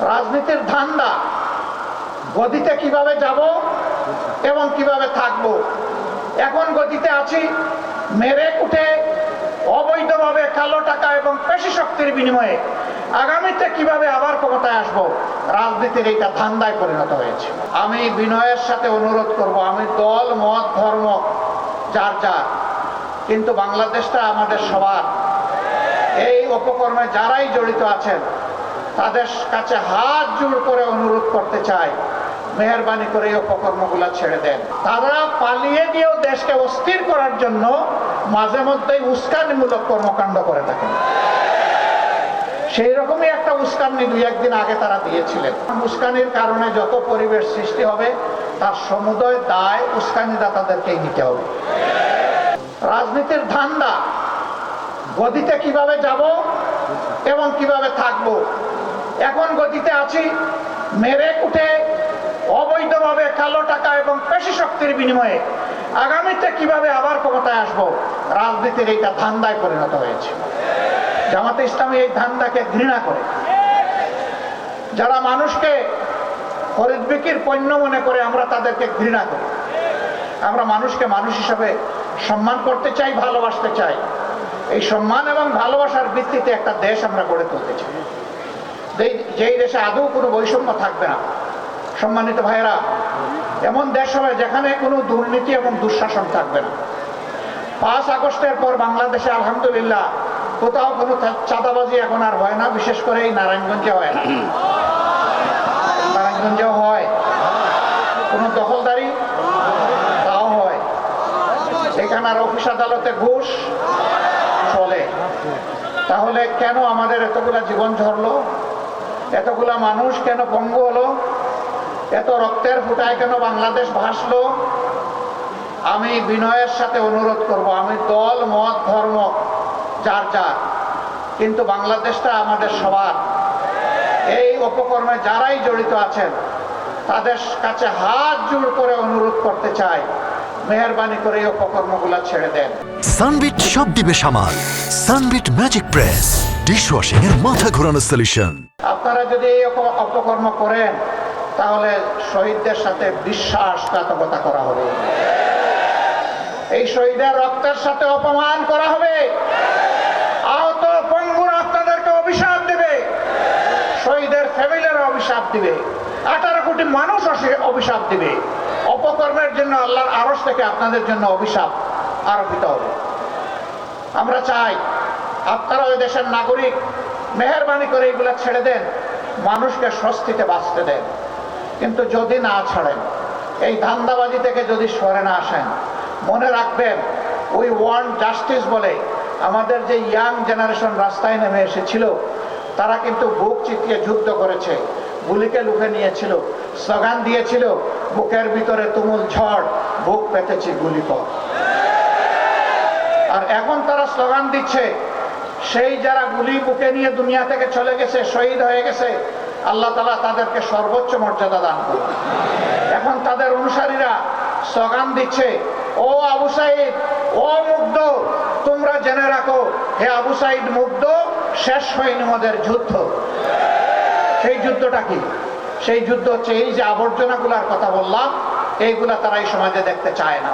রাজনীতির ধান্দা। গদিতে কীভাবে যাব এবং কীভাবে থাকব? এখন গদিতে আছি, মেরে কুটে, অবৈধভাবে কালো টাকা এবং পেশি শক্তির বিনিময়ে। আগামীতে কীভাবে আবার ক্ষমতায় আসব? রাজনীতির এইটা ধান্দায় পরিণত হয়েছে। আমি বিনয়ের সাথে অনুরোধ করব, আমি দল, মত, ধর্ম, যার যার। কিন্তু বাংলাদেশটা আমাদের সবার। এই উপকর্মে যারাই জড়িত আছেন তাদের কাছে হাত জোড় করে অনুরোধ করতে চাই মেহরবানি করে এই উপকর্মগুলো ছেড়ে দেন। তারা পালিয়ে গিয়েও দেশকে অস্থির করার জন্য মাঝে মধ্যেই উস্কানিমূলক কর্মকাণ্ড করে থাকেন সেই রকমই একটা উস্কানি দুই একদিন আগে তারা দিয়েছিলেন। উস্কানির কারণে যত পরিবেশ সৃষ্টি হবে, তার সমুদয় দায় উস্কানিদাতাদেরকেই নিতে হবে। রাজনীতির ধান্দা, গদিতে কীভাবে যাব এবং কীভাবে থাকব এখন গতিতে আছি মেরে কুটে, অবৈধভাবে কালো টাকা এবং পেশি শক্তির বিনিময়ে আগামীতে কীভাবে আবার ক্ষমতায় আসব? রাজনীতির এইটা ধান্দায় পরিণত হয়েছে। জামাতে ইসলামী এই ধান্দাকে ঘৃণা করে। যারা মানুষকে খরিদ বিক্রির পণ্য মনে করে, আমরা তাদেরকে ঘৃণা করি। আমরা মানুষকে মানুষ হিসাবে সম্মান করতে চাই, ভালোবাসতে চাই। এই সম্মান এবং ভালোবাসার ভিত্তিতে একটা দেশ আমরা গড়ে তুলতে চাই। যেই- দেশে আদৌ কোনো বৈষম্য থাকবে না, সম্মানিত ভাইয়েরা, এমন দেশ হবে যেখানে কোনো দুর্নীতি এবং দুঃশাসন থাকবে না। পাঁচ আগস্টের পর বাংলাদেশে আলহামদুলিল্লাহ কোথাও কোনো চাঁদাবাজি এখন আর হয় না, বিশেষ করে এই নারায়ণগঞ্জে হয় না। নারায়ণগঞ্জেও হয়। কোনো দখলদারি তাও হয়। এখানে আর অফিস আদালতে ঘুষ চলে। তাহলে কেন আমাদের এতগুলা জীবন ঝরলো? এতগুলা মানুষ কেন পঙ্গু হলো? এত রক্তের ফুটায় কেন বাংলাদেশ ভাসলো? আমি বিনয়ের সাথে অনুরোধ করব, আমি দল, মত, ধর্ম, যার যার, কিন্তু বাংলাদেশটা আমাদের সবার। এই উপকর্মে যারাই জড়িত আছেন, তাদের কাছে হাত জোড় করে অনুরোধ করতে চাই, মেহরবানি করে এই উপকর্মগুলো ছেড়ে দেন। সানবিট সব দিবে সামাল। Sunbit magic press. ডিশওয়াশিং এর মাথা ঘোরানো সলিউশন আপনারা যদি অপ- অপকর্ম করেন, তাহলে শহীদদের সাথে বিশ্বাসঘাতকতা করা হবে। এই শহীদের রক্তের সাথে অপমান করা হবে। আহত পঙ্গুর আপনাদেরকে অভিশাপ দেবে। শহীদের ফ্যামিলিরা অভিশাপ দিবে। আঠারো কোটি মানুষ অভিশাপ দিবে। অপকর্মের জন্য আল্লাহর আরস থেকে আপনাদের জন্য অভিশাপ আরোপিত হবে। আমরা চাই আপনারা ওই দেশের নাগরিক, মেহরবানি করে এগুলা ছেড়ে দেন, মানুষকে স্বস্তিতে বাঁচতে দেন। কিন্তু যদি না ছাড়েন, এই ধান্দাবাজি থেকে যদি সরে না আসেন, মনে রাখবেন উই ওয়ান্ট জাস্টিস বলে আমাদের যে ইয়াং জেনারেশন রাস্তায় নেমে এসেছিল, তারা কিন্তু বুক চিতিয়ে যুদ্ধ করেছে, গুলিকে লুকে নিয়েছিল, স্লোগান দিয়েছিল, বুকের ভিতরে তুমুল ঝড়, বুক পেতেছি গুলি কর আর এখন তারা স্লোগান দিচ্ছে সেই যারা গুলি বুকে নিয়ে দুনিয়া থেকে চলে গেছে, শহীদ হয়ে গেছে, আল্লাহ তালা তাদেরকে সর্বোচ্চ মর্যাদা দান করুন। এখন তাদের অনুসারীরা স্লোগান দিচ্ছে, ও আবু সাইদ, ও মুগ্ধ, তোমরা জেনে রাখো, হে আবু সাইদ মুগ্ধ, শেষ হয়নি আমাদের যুদ্ধ। সেই যুদ্ধটা কি? সেই যুদ্ধ হচ্ছে এই যে আবর্জনাগুলার কথা বললাম, এইগুলা তারা এই সমাজে দেখতে চায় না।